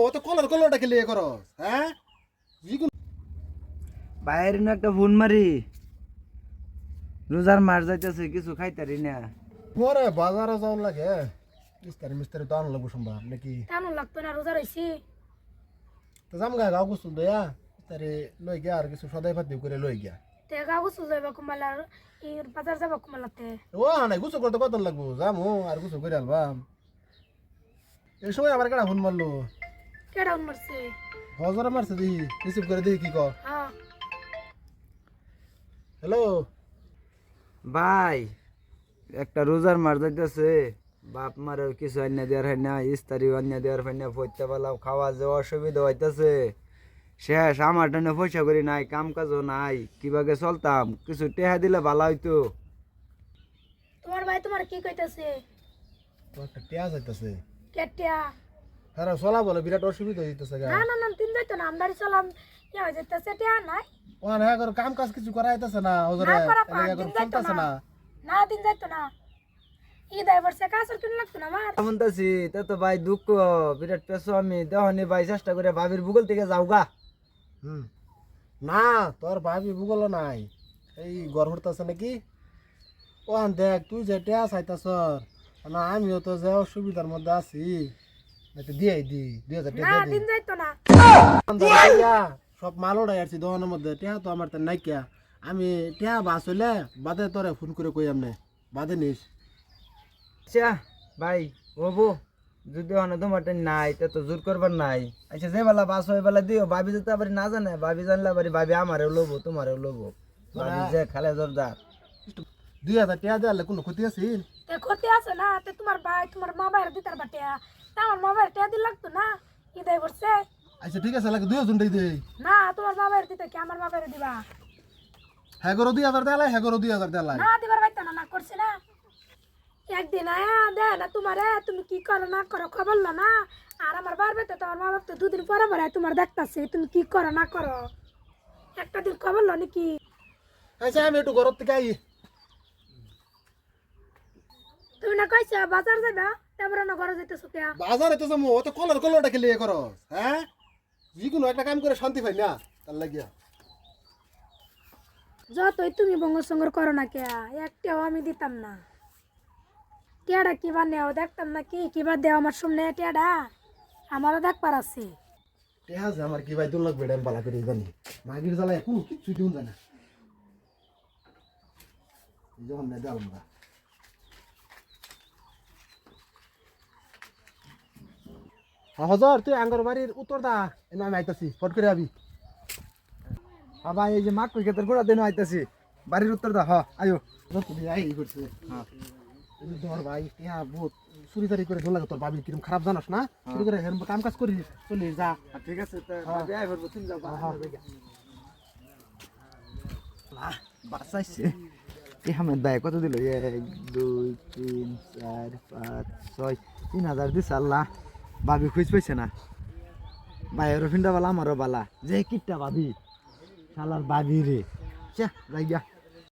অত কলার কলারটা খেলে করো হ্যাঁ? বাইরে না একটা ফোন মারি। রোজার মার যাইতেছে কিছু খাইতারি না। পরে বাজারে যাওয়ার লাগে। মিস্তারি মিস্তারি তো আনলো সম্ভব নাকি? তেমন লাগতো না রোজা রয়েছি তো যাম গা গাও গুছল দয়া। মিস্তারি লই গিয়া আর কিছু সদাই পাতি করে লই গিয়া। তে গা গুছু যাইবা কুমালার ই বাজার যাবা কুমালাতে ও নাই গুছল করতে কত লাগবো? যামু আর গুছল করে আলবাম। এই সময় আমার কেডা ফোন মারলো? কেডা উন মারছে? হজরা মারছে দি রিসিভ করে দিই কি ক হ্যাঁ। হ্যালো? ভাই একটা রোজার মার যাইতেছে। বাপ মার কিছু আন্যা দেওয়ার হয় না ইস্তারি আন্যা দেওয়ার হয় না পড়তে পারলাম খাওয়া যাওয়া অসুবিধা হইতেছে। শেষ আমার টানে পয়সা করি নাই কাম কাজও নাই কীভাবে চলতাম? কিছু টেহা দিলে ভালো হইতো। তোমার ভাই তোমার কি কইতাছে? তো একটা টিয়া যাইতেছে কেটিয়া হ্যাঁ চলা বলে বিরাট অসুবিধা হইতেছে না না না তিন যাইতো না আমদারি চলাম। ইয়া হয়ে যাইতেছে টিয়া নাই। ওখানে করে কাম কাজ কিছু করা যাইতেছে না ওজরে না করা পাক, এলাকা করে দিন যাইতো চলতেছে না। না। দিন যাইতো না। ভাই দুঃখ বিরাট পেছো আমি দেহনি ভাই চেষ্টা করে ভাবির ভূগোল থেকে যাও গা। হুম। না তোর ভাবি ভূগোল নাই। এই গড় নাকি? ওখান দেখ তুই যে টিয়া চাইতাছ না আমিও তো যে অসুবিধার মধ্যে আছি। একটু দিয়ে দি দুই হাজার না দিন যাইতো না। সব মাল ওড়াই দোকানের মধ্যে। টিয়া তো আমার তো নাইকিয়া। আমি টিয়া বাস হইলে বাদে তোরে ফোন করে কই আমনে? বাদে নিস। আচ্ছা ভাই হব যদি অনে তোমার নাই তা তো জোর করবার নাই। আচ্ছা যে বেলা বাস হয় বেলা দিও। ভাবি যেতে আবার না জানে ভাবি জানলে আবার ভাবি আমারেও লোবো তোমারেও লোবো ভাবি যে খালে জোরদার। দুই হাজার কোনো ক্ষতি তে ক্ষতি আছে না তে তোমার ভাই তোমার মা বাইরে দিতার বাটিয়া তা আমার মা বাইরে লাগতো না? আইবার সে আচ্ছা ঠিক আছে লাগে দুই হাজার টাই দেই। না তোমার মা বাইরে দিতে কি? আমার মা বাইরে দিবা? হ্যাঁ দুই হাজার হ্যাঁ দুই হাজার না দিবার না না করছে না। একদিন আয়া দে না তোমারে তুমি কি করো না করো খবর লো না। আর আমার বার বেতে তোমার মা বাপ তো দুদিন পরে পরে তোমার দেখতাছে তুমি কি করো না করো। একটা দিন খবর লো নাকি? আচ্ছা আমি একটু ঘর থেকে আই। তুমি না কইছো বাজার যাবা তারপরে না ঘরে যাইতেছো কে বাজারে তো যাব কলার কলারটা খেলে করো হ্যাঁ? যিকোনো একটা কাম করে শান্তি পাই না তার লাগিয়া। যতই তুমি বঙ্গ সঙ্গর করো না কে একটাও আমি দিতাম না। কিবা নেও দেখতাম না কি কিবা দেও আমার সামনে টিয়াটা আমারও দেখবার আছে। আমার কি ভাই দুল লাগবে এটা পালা করে জানি। মাগির জ্বালায় কোনো কিচ্ছু দিন যায় না। এই যখন না দেওয়াল হজর তুই আঙ্গর বাড়ির উত্তর দা। এনে আমি আইতাছি ফট করে আবি। বাবা এই যে মাক ক্রিকেটের গোড়া দেন আইতাছি। বাড়ির উত্তর দা হ আয়ো। তুমি আই করছে। এই ধর ভাই বহুত চুরি চারি করে লাগে তোর কিরম খারাপ জানাস না? চুরি করে হেরম কাম কাজ করিস চলে যা। ঠিক আছে তা হ্যাঁ। ভাবি আই করব তুমি যাও বাঁচাইছে এই হামেদ ভাই কত দিল? এক দুই তিন চার পাঁচ ছয় তিন হাজার দিস আল্লাহ। ভাবি খুঁজ পাইছে না। ভাইয়েরও ফিন্ডা বালা, আমারও বালা। যে কিটটা ভাবি, শালার ভাবি রে। চা যাই